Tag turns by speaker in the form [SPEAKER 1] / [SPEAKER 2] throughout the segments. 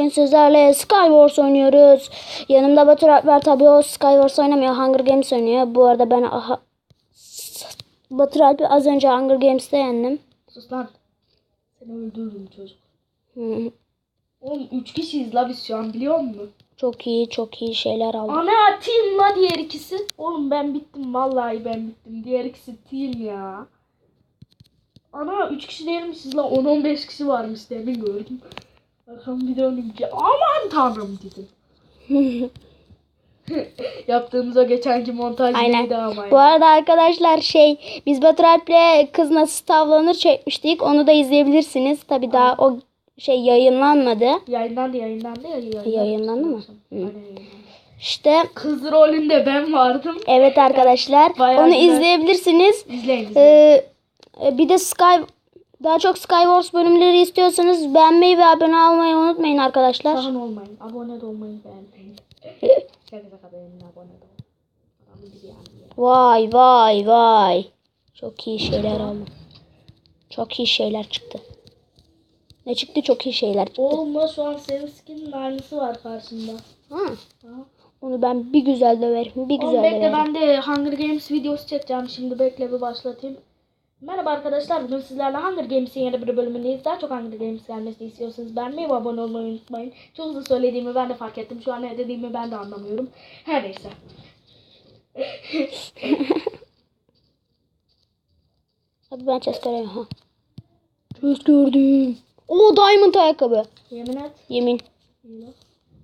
[SPEAKER 1] Bugün sizlerle Skywars oynuyoruz. Yanımda Batur Alp var. Tabii o Skywars oynamıyor. Hunger Games oynuyor. Bu arada ben aha, Batur Alp'i az önce Hunger Games'te yendim.
[SPEAKER 2] Sus lan. Seni öldürürüm çocuk.
[SPEAKER 1] Hı,
[SPEAKER 2] Oğlum 3 kişiyiz la biz şu an biliyor musun?
[SPEAKER 1] Çok iyi çok iyi şeyler aldım.
[SPEAKER 2] Ana team la diğer ikisi. Oğlum ben bittim vallahi ben bittim. Diğer ikisi team ya. Ana 3 kişi değilmişiz la 10-15 kişi varmış demin gördüm. Bakalım bir döndüm ki aman tanrım dedim. Yaptığımız o geçenki montaj
[SPEAKER 1] Aynen.
[SPEAKER 2] ama
[SPEAKER 1] Bu arada arkadaşlar şey biz Batur Alp'le kız nasıl tavlanır çekmiştik. Onu da izleyebilirsiniz. Tabii daha o şey yayınlanmadı.
[SPEAKER 2] Yayınlandı yayınlandı ya. Yayınlandı,
[SPEAKER 1] Yayınlandı mı?
[SPEAKER 2] Yayınlandı.
[SPEAKER 1] İşte
[SPEAKER 2] Kız rolünde ben vardım.
[SPEAKER 1] evet arkadaşlar
[SPEAKER 2] Bayağı
[SPEAKER 1] onu
[SPEAKER 2] güzel.
[SPEAKER 1] izleyebilirsiniz.
[SPEAKER 2] İzleyin izleyin.
[SPEAKER 1] Ee, e, bir de Sky daha çok Skywars bölümleri istiyorsanız beğenmeyi ve abone olmayı unutmayın arkadaşlar.
[SPEAKER 2] Sakın olmayın. Abone de olmayın beğenmeyin. Şaka beğenin abone de.
[SPEAKER 1] Vay vay vay. Çok iyi şeyler aldım. Çok iyi şeyler çıktı. Ne çıktı? Çok iyi şeyler çıktı.
[SPEAKER 2] Oğlum şu an senin skinin aynısı var karşında.
[SPEAKER 1] Ha,
[SPEAKER 2] Ha.
[SPEAKER 1] onu ben bir güzel döverim. Bir
[SPEAKER 2] Oğlum
[SPEAKER 1] güzel
[SPEAKER 2] bekle
[SPEAKER 1] döverim.
[SPEAKER 2] ben de Hunger Games videosu çekeceğim. Şimdi bekle bir başlatayım. Merhaba arkadaşlar. Bugün sizlerle Hunger Games'in yeni bir bölümündeyiz. Daha çok Hunger Games gelmesini istiyorsanız beğenmeyi ve abone olmayı unutmayın. Çok hızlı söylediğimi ben de fark ettim. Şu an ne dediğimi ben de anlamıyorum. Her neyse.
[SPEAKER 1] Abi ben chest. Ha. Chest gördüm. Oo diamond ayakkabı.
[SPEAKER 2] Yemin et.
[SPEAKER 1] Yemin.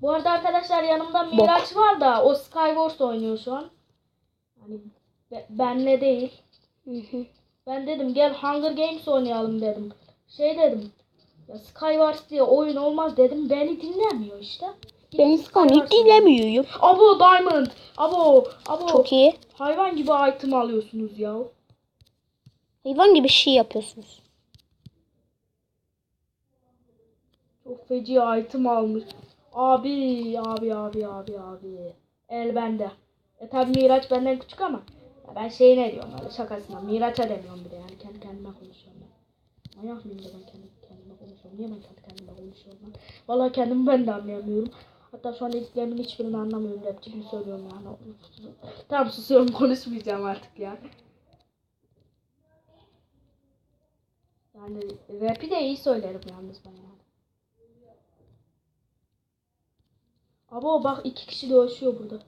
[SPEAKER 2] Bu arada arkadaşlar yanımda Miraç var da o Skywars oynuyor şu an. Be- benle değil.
[SPEAKER 1] Hı hı.
[SPEAKER 2] Ben dedim gel Hunger Games oynayalım dedim. Şey dedim. Ya Skywars diye oyun olmaz dedim. Beni dinlemiyor işte.
[SPEAKER 1] Ben seni dinlemiyorum.
[SPEAKER 2] Abo Diamond. Abo. Abo.
[SPEAKER 1] Çok iyi.
[SPEAKER 2] Hayvan gibi item alıyorsunuz ya.
[SPEAKER 1] Hayvan gibi şey yapıyorsunuz.
[SPEAKER 2] Çok feci item almış. Abi abi abi abi abi. El bende. E tabi Miraç benden küçük ama. Ya ben şey ne diyorum öyle şakasına. Miraç'a demiyorum bir de yani kendi kendime konuşuyorum ben. Manyak mıyım da ben kendi kendime konuşuyorum. Niye ben kendi kendime konuşuyorum ben? Vallahi kendimi ben de anlayamıyorum. Hatta şu an dediklerimin hiçbirini anlamıyorum. Rapçi gibi söylüyorum yani. Tamam susuyorum konuşmayacağım artık ya. Yani rap'i de iyi söylerim yalnız ben yani. Abo bak iki kişi dövüşüyor burada.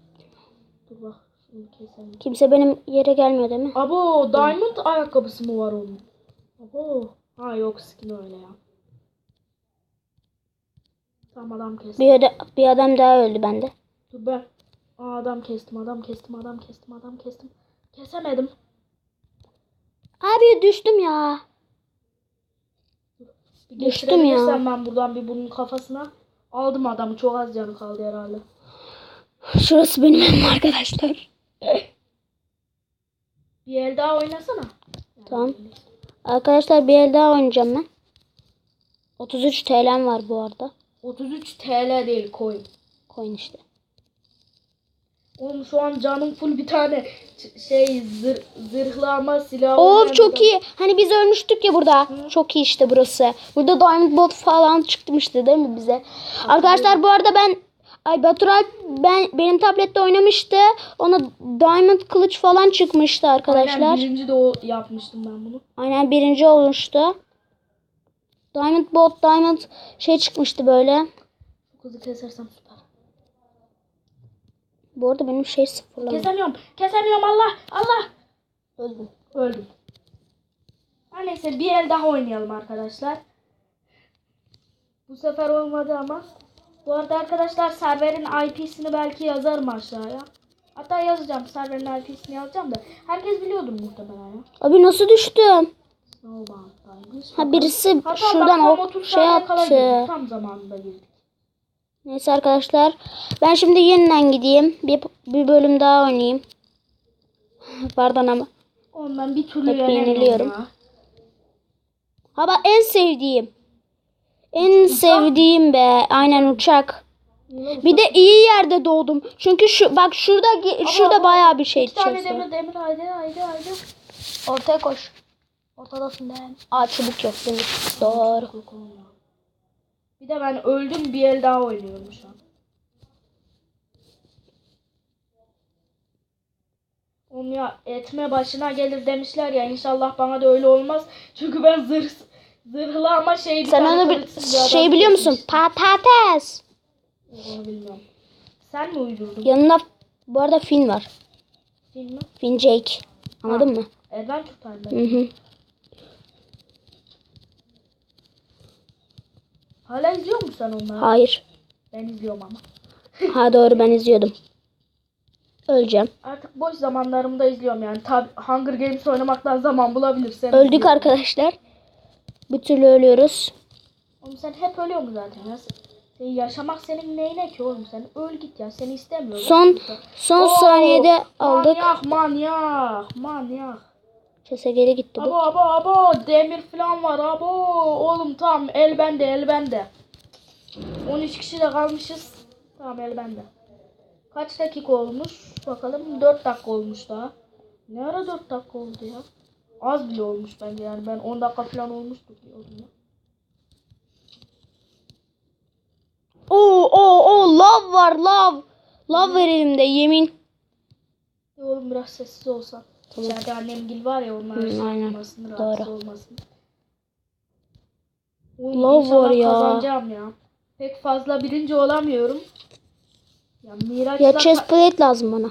[SPEAKER 2] Dur bak.
[SPEAKER 1] Kimse benim yere gelmiyor değil mi?
[SPEAKER 2] Abo diamond ayakkabısı mı var onun? Abo. Ha yok skin öyle ya. Tamam adam kestim.
[SPEAKER 1] Bir, ada- bir adam daha öldü bende.
[SPEAKER 2] Dur ben. Aa, adam kestim adam kestim adam kestim adam kestim. Kesemedim.
[SPEAKER 1] Abi düştüm ya.
[SPEAKER 2] Bir
[SPEAKER 1] Düştüm ya.
[SPEAKER 2] ben buradan bir bunun kafasına. Aldım adamı çok az canı kaldı herhalde.
[SPEAKER 1] Şurası benim evim arkadaşlar.
[SPEAKER 2] Bir el daha oynasana.
[SPEAKER 1] Tamam. Arkadaşlar bir el daha oynayacağım ben. 33 TL'm var bu arada.
[SPEAKER 2] 33 TL değil coin.
[SPEAKER 1] Coin işte.
[SPEAKER 2] Oğlum şu an canım full bir tane şey zır, zırhlama silah.
[SPEAKER 1] Of çok
[SPEAKER 2] bir-
[SPEAKER 1] iyi. Hani biz ölmüştük ya burada. Çok iyi işte burası. Burada Diamond Bot falan çıkmıştı değil mi bize? Arkadaşlar bu arada ben Ay Batural ben benim tablette oynamıştı. Ona Diamond kılıç falan çıkmıştı arkadaşlar.
[SPEAKER 2] Aynen birinci de o yapmıştım ben bunu.
[SPEAKER 1] Aynen birinci olmuştu. Diamond Bot, Diamond şey çıkmıştı böyle.
[SPEAKER 2] Çok hızlı kesersem süper.
[SPEAKER 1] Bu arada benim şey sıfırlamış.
[SPEAKER 2] Kesemiyorum. Kesemiyorum Allah. Allah.
[SPEAKER 1] Öldüm.
[SPEAKER 2] Öldüm. Her neyse bir el daha oynayalım arkadaşlar. Bu sefer olmadı ama. Bu arada arkadaşlar serverin IP'sini belki yazarım aşağıya. Hatta yazacağım. Serverin IP'sini yazacağım da. Herkes biliyordur muhtemelen ya.
[SPEAKER 1] Abi nasıl düştüm? Ha birisi
[SPEAKER 2] Hatta
[SPEAKER 1] şuradan
[SPEAKER 2] 30
[SPEAKER 1] şey attı.
[SPEAKER 2] Tam zamanında girdik.
[SPEAKER 1] Neyse arkadaşlar. Ben şimdi yeniden gideyim. Bir, bir bölüm daha oynayayım. Pardon ama.
[SPEAKER 2] Ondan bir türlü
[SPEAKER 1] Hep yeniliyorum.
[SPEAKER 2] ya.
[SPEAKER 1] Ha bak en sevdiğim. En sevdiğim be. Aynen uçak. Bir de iyi yerde doğdum. Çünkü şu bak şurada şurada
[SPEAKER 2] ama
[SPEAKER 1] bayağı bir şey
[SPEAKER 2] İki tane demir demir haydi haydi haydi.
[SPEAKER 1] Ortaya koş. Ortadasın ben. Aa çubuk yok mi? Doğru.
[SPEAKER 2] Bir de ben öldüm bir el daha oynuyorum şu an. Oğlum ya etme başına gelir demişler ya inşallah bana da öyle olmaz. Çünkü ben zırh zırhlı ama şey bir
[SPEAKER 1] Sen
[SPEAKER 2] tane
[SPEAKER 1] onu bir
[SPEAKER 2] kılıçsız bir adam
[SPEAKER 1] şey biliyor musun? Patates.
[SPEAKER 2] Onu bilmiyorum. Sen mi uydurdun?
[SPEAKER 1] Yanında bu arada Finn var.
[SPEAKER 2] Bilmem.
[SPEAKER 1] Finn Jake. Anladın mı?
[SPEAKER 2] Time'da.
[SPEAKER 1] Hı hı.
[SPEAKER 2] Hala izliyor musun sen onları?
[SPEAKER 1] Hayır.
[SPEAKER 2] Ben izliyorum ama.
[SPEAKER 1] Ha doğru ben izliyordum. Öleceğim.
[SPEAKER 2] Artık boş zamanlarımda izliyorum yani. Tabi Hunger Games oynamaktan zaman bulabilirsem.
[SPEAKER 1] Öldük
[SPEAKER 2] izliyorum.
[SPEAKER 1] arkadaşlar. Bir türlü ölüyoruz.
[SPEAKER 2] Oğlum sen hep ölüyorsun zaten ya. Sen yaşamak senin neyine ki oğlum sen öl git ya seni istemiyorum.
[SPEAKER 1] Son son
[SPEAKER 2] Oo,
[SPEAKER 1] saniyede aldık.
[SPEAKER 2] Manyak manyak manyak.
[SPEAKER 1] Çese geri gitti
[SPEAKER 2] Abo
[SPEAKER 1] bu.
[SPEAKER 2] abo abo demir falan var abo. Oğlum tamam el bende el bende. 13 kişi de kalmışız. Tamam el bende. Kaç dakika olmuş? Bakalım 4 dakika olmuş daha. Ne ara 4 dakika oldu ya? Az bile olmuş bence yani ben 10 dakika falan olmuştur diyordum ya.
[SPEAKER 1] Oo oo oo lav var lav. Lav var elimde yemin.
[SPEAKER 2] Ya oğlum biraz sessiz olsan.
[SPEAKER 1] Tamam.
[SPEAKER 2] İçeride annem gil var ya onlar
[SPEAKER 1] Hı,
[SPEAKER 2] şey
[SPEAKER 1] aynen.
[SPEAKER 2] olmasın, rahatsız
[SPEAKER 1] Doğru.
[SPEAKER 2] olmasın. Oğlum,
[SPEAKER 1] Lav var ya.
[SPEAKER 2] Kazanacağım ya. Pek fazla birinci olamıyorum. Ya Miraç'la
[SPEAKER 1] Ya chest plate lazım bana.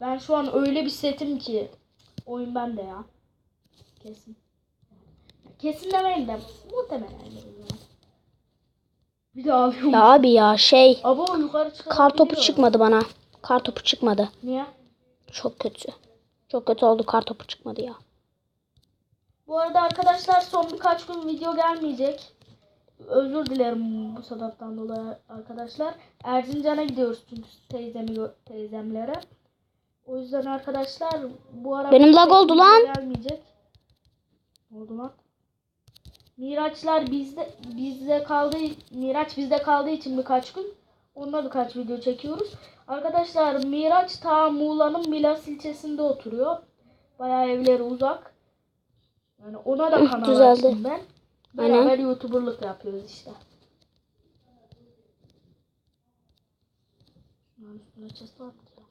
[SPEAKER 2] ben şu an öyle bir setim ki oyun bende ya. Kesin. Kesin demeyin de muhtemelen ederim ya. Bir de alıyorum.
[SPEAKER 1] Ya abi ya şey
[SPEAKER 2] Abo yukarı
[SPEAKER 1] kar topu çıkmadı bana. Kar topu çıkmadı.
[SPEAKER 2] Niye?
[SPEAKER 1] Çok kötü. Çok kötü oldu kar topu çıkmadı ya.
[SPEAKER 2] Bu arada arkadaşlar son birkaç gün video gelmeyecek. Özür dilerim bu sebepten dolayı arkadaşlar. Erzincan'a gidiyoruz çünkü teyzemi teyzemlere. O yüzden arkadaşlar bu ara
[SPEAKER 1] Benim lag oldu lan.
[SPEAKER 2] Gelmeyecek. Oldu lan? Miraçlar bizde bizde kaldığı Miraç bizde kaldığı için birkaç gün onunla birkaç video çekiyoruz. Arkadaşlar Miraç ta Muğla'nın Milas ilçesinde oturuyor. Bayağı evleri uzak. Yani ona da kanal
[SPEAKER 1] Düzeldi.
[SPEAKER 2] açtım ben.
[SPEAKER 1] Aynen.
[SPEAKER 2] Beraber YouTuber'lık yapıyoruz işte. Üstüne chest mı ya? Oğlum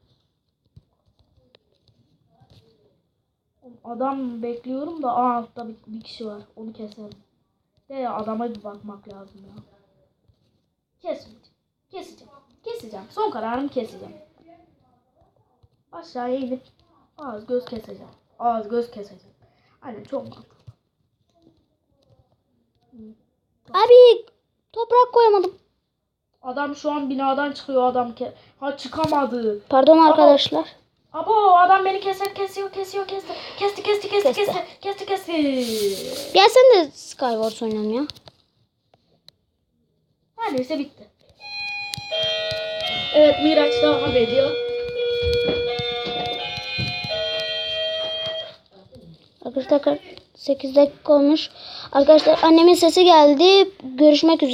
[SPEAKER 2] Adam bekliyorum da aa altta bir, bir kişi var. Onu keselim. De adama bir bakmak lazım ya. Kesmeyeceğim. Keseceğim. Keseceğim. Son kararımı keseceğim. Aşağıya inip ağız göz keseceğim. Ağız göz keseceğim. Aynen çok mantıklı.
[SPEAKER 1] Abi toprak koyamadım.
[SPEAKER 2] Adam şu an binadan çıkıyor adam ha çıkamadı.
[SPEAKER 1] Pardon arkadaşlar.
[SPEAKER 2] Abo adam beni keser kesiyor kesiyor kesti. Kesti kesti kesti
[SPEAKER 1] Kesti.
[SPEAKER 2] kesti. Kesti kesti.
[SPEAKER 1] Gel sen de Skywars oynayalım ya.
[SPEAKER 2] Her neyse bitti. Evet Miraç devam ediyor.
[SPEAKER 1] Arkadaşlar 8 dakika olmuş. Arkadaşlar annemin sesi geldi. Görüşmek üzere.